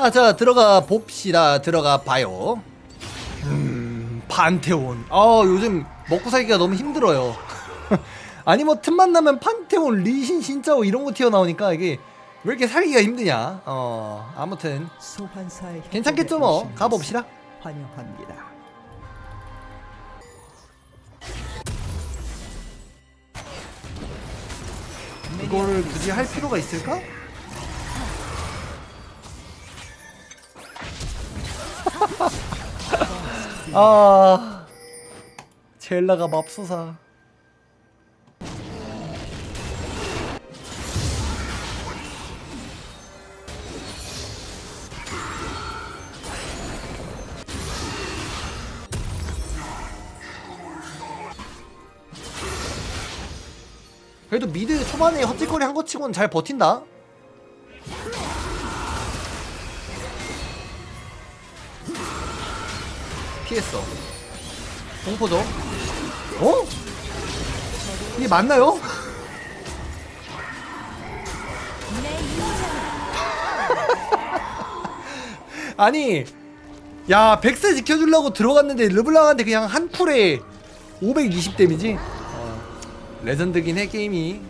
자, 자, 들어가 봅시다. 들어가 봐요. 음, 판테온. 아, 요즘 먹고 살기가 너무 힘들어요. 아니, 뭐, 틈만 나면 판테온, 리신, 신짜오 이런 거 튀어나오니까 이게 왜 이렇게 살기가 힘드냐. 어, 아무튼. 괜찮겠죠, 뭐. 가봅시다. 환영합니다. 이거를 굳이 할 필요가 있을까? 아 젤라가 맙소사 그래도 미드 초반에 헛짓거리 한 것 치고는 잘 버틴다. 피했어. 공포도. 어? 이게 맞나요? 아니, 야 백세 지켜주려고 들어갔는데 르블랑한테 그냥 한 쿨에 520 데미지? 어, 레전드긴 해 게임이.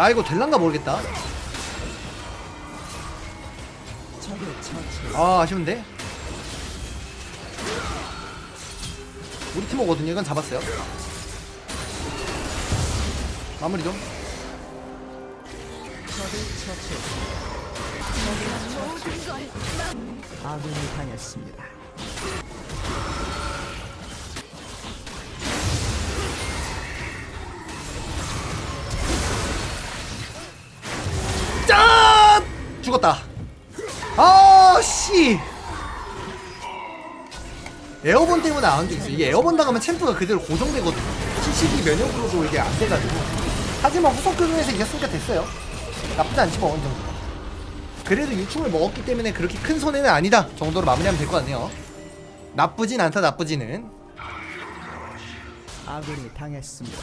나 이거 될란가 모르겠다. 아 아쉬운데 우리 팀 오거든요 이건 잡았어요 마무리 좀. 아군이 당했습니다. 아씨. 에어본 때문에 안 움직였어 이게 에어본 당하면 챔프가 그대로 고정되거든요. 72 면역으로도 이게 안 돼가지고. 하지만 후속 교전에서 이겼으니까 됐어요. 나쁘지 않지 뭐 어느 정도. 그래도 유충을 먹었기 때문에 그렇게 큰 손해는 아니다 정도로 마무리하면 될 것 같네요. 나쁘진 않다 나쁘지는. 아군이 당했습니다.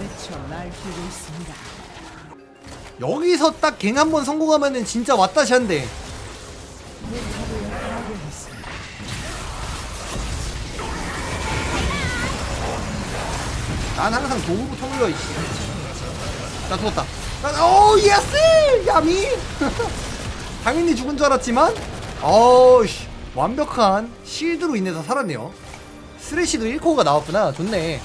미쳐 날뛰고 있습니다. 여기서 딱 갱 한 번 성공하면은 진짜 왔다시 한데. 파괴했습니다. 난 항상 도구부터 물려 이씨 나 죽었다. 나, 오 예스! 야미! 당연히 죽은 줄 알았지만 어우씨 완벽한 실드로 인해서 살았네요. 쓰레쉬도 1코어가 나왔구나. 좋네.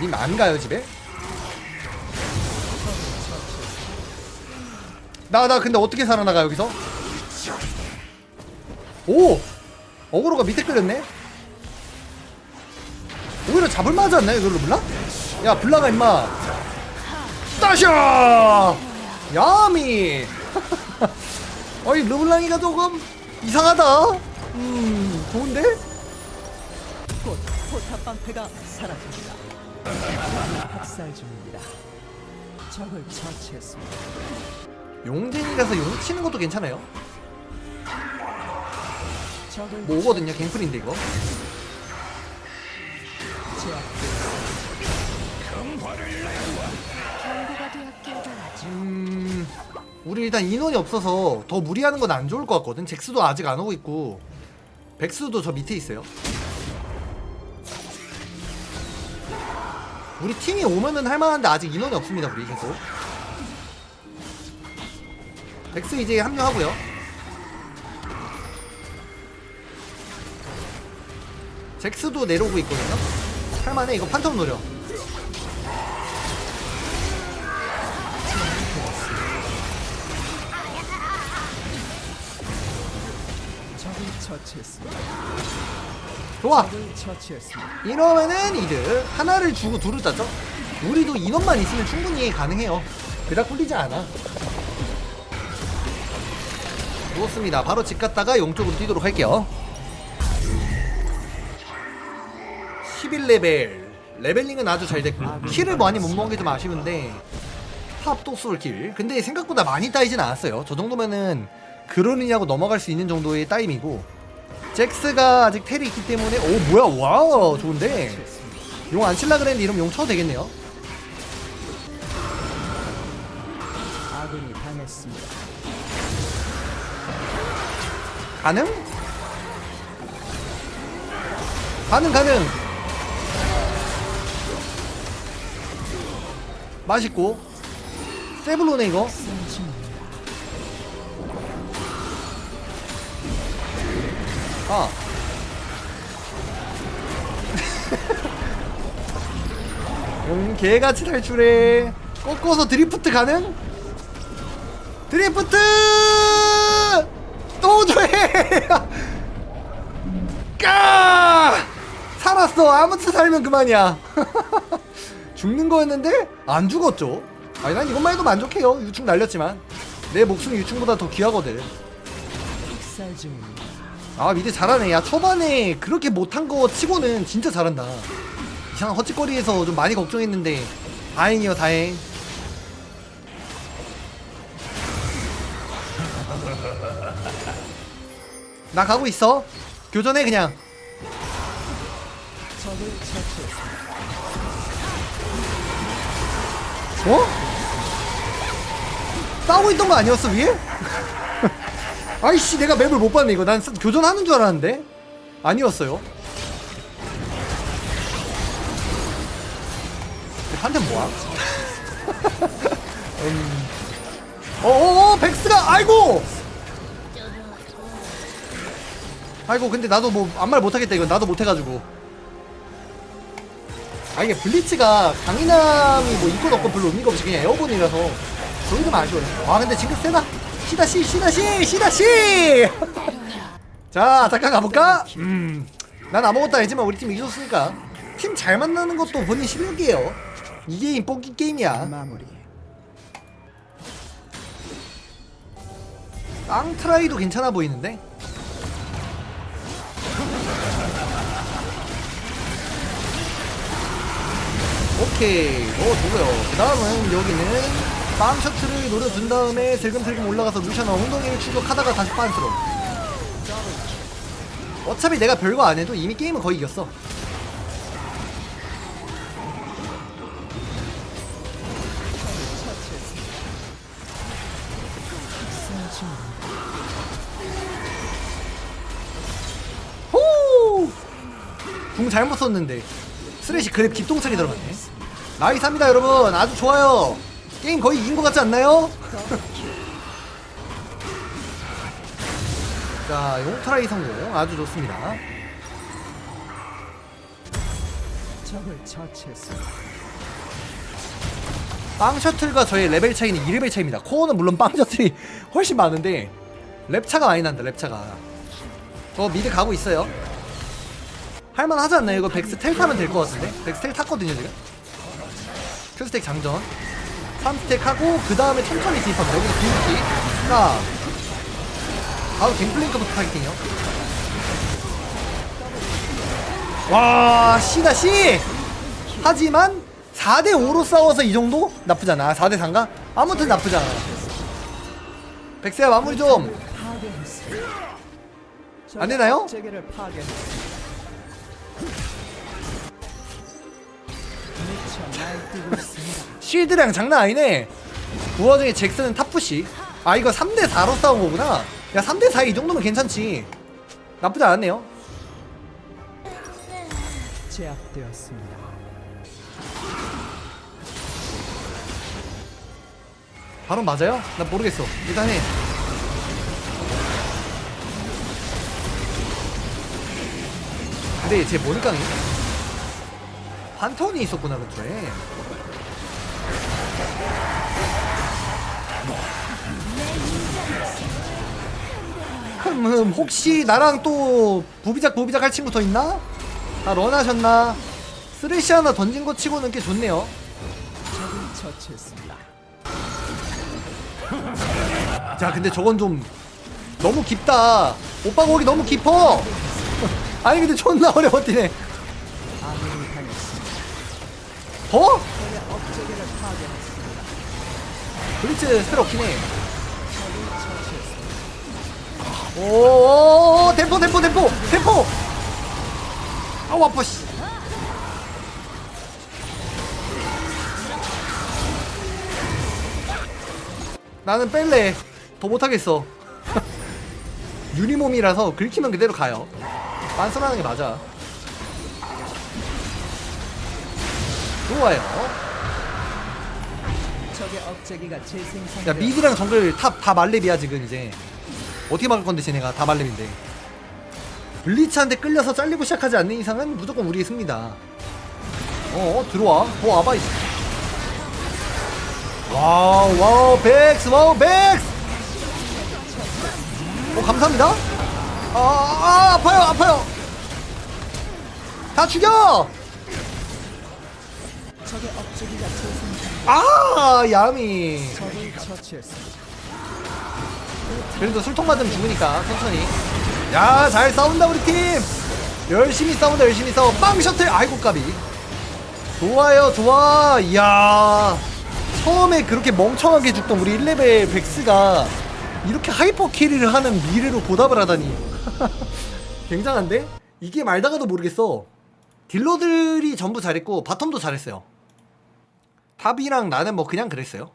님 안 가요 집에? 나 나 근데 어떻게 살아나가 여기서? 오! 어그로가 밑에 끌렸네? 오히려 잡을만 하지 않나요 이걸로 블라? 야 블라가 임마 따샤 야미 어이 르블랑이가 조금 이상하다 음 좋은데? 곧 포탑 방패가 사라집니다. 학살 중입니다. 적을 처치했습니다. 용쟁이라서 용 치는 것도 괜찮아요. 뭐 오거든요 갱플인데 이거. 음 우리 일단 인원이 없어서 더 무리하는 건 안 좋을 것 같거든. 잭스도 아직 안 오고 있고. 백수도 저 밑에 있어요. 우리 팀이 오면은 할만한데 아직 인원이 없습니다 우리 계속 백스 이제 합류하고요. 잭스도 내려오고 있거든요. 할만해. 이거 판텀 노려. 적을 처치했습니다. 좋아. 적을 처치했습니다. 이러면은 이득 하나를 주고 둘을 따죠. 우리도 인원만 있으면 충분히 가능해요. 그닥 꿀리지 않아 좋습니다. 바로 집 갔다가 용쪽으로 뛰도록 할게요. 11레벨. 레벨링은 아주 잘 됐고 킬을 많이 못 먹은 게 좀 아쉬운데 탑도 솔킬. 근데 생각보다 많이 따이진 않았어요. 저 정도면은 그러느냐고 넘어갈 수 있는 정도의 따임이고 잭스가 아직 텔이 있기 때문에 오 뭐야? 와우 좋은데. 용 안 칠라 그랬는데 이러면 용 쳐도 되겠네요. 아군이 당했습니다. 가능? 가능 가능 맛있고 세블로네 이거. 아 음, 개같이 탈출해 꺾어서 드리프트 가능? 드리프트 또 줘해 까! 살았어. 아무튼 살면 그만이야. 죽는 거였는데 안 죽었죠. 아니 난 이것만 해도 만족해요. 유충 날렸지만. 내 목숨이 유충보다 더 귀하거든. 아 미드 잘하네. 야 초반에 그렇게 못한 거 치고는 진짜 잘한다. 이상한 헛짓거리에서 좀 많이 걱정했는데 다행이요 다행 나 가고 있어 교전해 그냥. 어? 싸우고 있던 거 아니었어 위에? 아이씨 내가 맵을 못 봤네 이거 난 스- 교전하는 줄 알았는데 아니었어요 한대 뭐야? 음. 어어어 백스가 아이고 아이고 근데 나도 뭐 아무 말 못하겠다 이거 나도 못해가지고. 아 이게 블리츠가 강인함이 뭐 있고 없고 별로 의미가 없이 그냥 에어본이라서 좀 아쉬워요. 아 근데 징크 세다. 시다시 시다시 시다시! 자 잠깐 가볼까? 음난 아무것도 아니지만 우리 팀 이겼으니까 팀 잘 만나는 것도 본인 실력이에요. 이 게임 뽑기 게임이야. 마무리. 깡트라이도 괜찮아 보이는데? 오케이 어 좋고요 그 다음은 여기는 빵 셔틀을 노려준 다음에 슬금슬금 올라가서 루시아나 엉덩이를 추격하다가 다시 빤스로 어차피 내가 별거 안 해도 이미 게임은 거의 이겼어. 호! 궁 잘못 썼는데 쓰레쉬 그랩 뒷동차게 들어갔네 나이스합니다 여러분. 아주 좋아요. 게임 거의 이긴 것 같지 않나요? 자 용트라이 성공. 아주 좋습니다. 적을. 빵 셔틀과 저의 레벨 차이는 2레벨 차이입니다. 코어는 물론 빵 셔틀이 훨씬 많은데 랩 차가 많이 난다 랩 차가. 저 미드 가고 있어요. 할만하지 않나요? 이거 백스 텔 타면 될 것 같은데? 백스 텔 탔거든요 지금 큐스택 장전 3스택 하고 그 다음에 천천히 진입합니다 여기서 빈스틱 자 바로 갱플랭크부터 타겟팅이요 와 씨다 씨 하지만 4대5로 싸워서 이 정도? 나쁘잖아 4대4인가? 아무튼 나쁘잖아 백세야 마무리 좀 파괴했습니다. 적의 안 되나요? 쉴드량 장난 아니네. 그 와중에 잭슨은 탑푸시. 아 이거 3대4로 싸운 거구나. 야 3대4 이 정도면 괜찮지. 나쁘지 않았네요. 제압되었습니다. 바로 맞아요? 나 모르겠어. 일단 해. 근데 제 머리 깡이 판턴이 있었구나 그쪽에 흠 흠 혹시 나랑 또 부비작 부비작 할 친구 더 있나? 아 런하셨나? 쓰레쉬 하나 던진 거 치고는 꽤 좋네요. 자 근데 저건 좀 너무 깊다 오빠 거기 너무 깊어 아니 근데 존나 오래 버티네 더? 파괴했습니다. 블리츠 스펠 없긴 해. 오오오 템포 템포 템포 아우 아파 씨 나는 뺄래 더 못하겠어 유니몸이라서 긁히면 그대로 가요 빤스하는 게 맞아 좋아요. 야 미드랑 정글 탑 다 말렙이야 지금 이제. 어떻게 막을 건데 쟤네가? 다 말렙인데. 블리츠한테 끌려서 잘리고 시작하지 않는 이상은 무조건 우리의 승리다. 어 들어와. 더 와봐 이씨 와우 와우 백스 와우 백스! 어 감사합니다. 아, 아 아파요 아파요. 다 죽여 적의 억제기가 재생산. 아 야미. 적을 처치했습니다. 그래도 술통 맞으면 죽으니까 천천히. 야 잘 싸운다 우리 팀. 열심히 싸운다 열심히 싸워. 빵 셔틀. 아이고 까비. 좋아요 좋아. 이야. 처음에 그렇게 멍청하게 죽던 우리 1레벨 백스가 이렇게 하이퍼 캐리를 하는 미래로 보답을 하다니. 굉장한데? 이게 말다가도 모르겠어. 딜러들이 전부 잘했고 바텀도 잘했어요 탑이랑 나는 뭐 그냥 그랬어요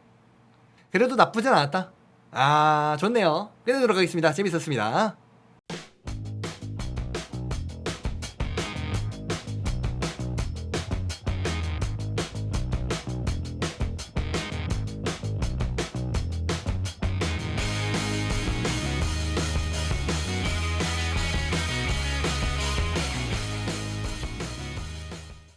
그래도 나쁘진 않았다. 아, 좋네요. 끝내도록 하겠습니다. 재밌었습니다.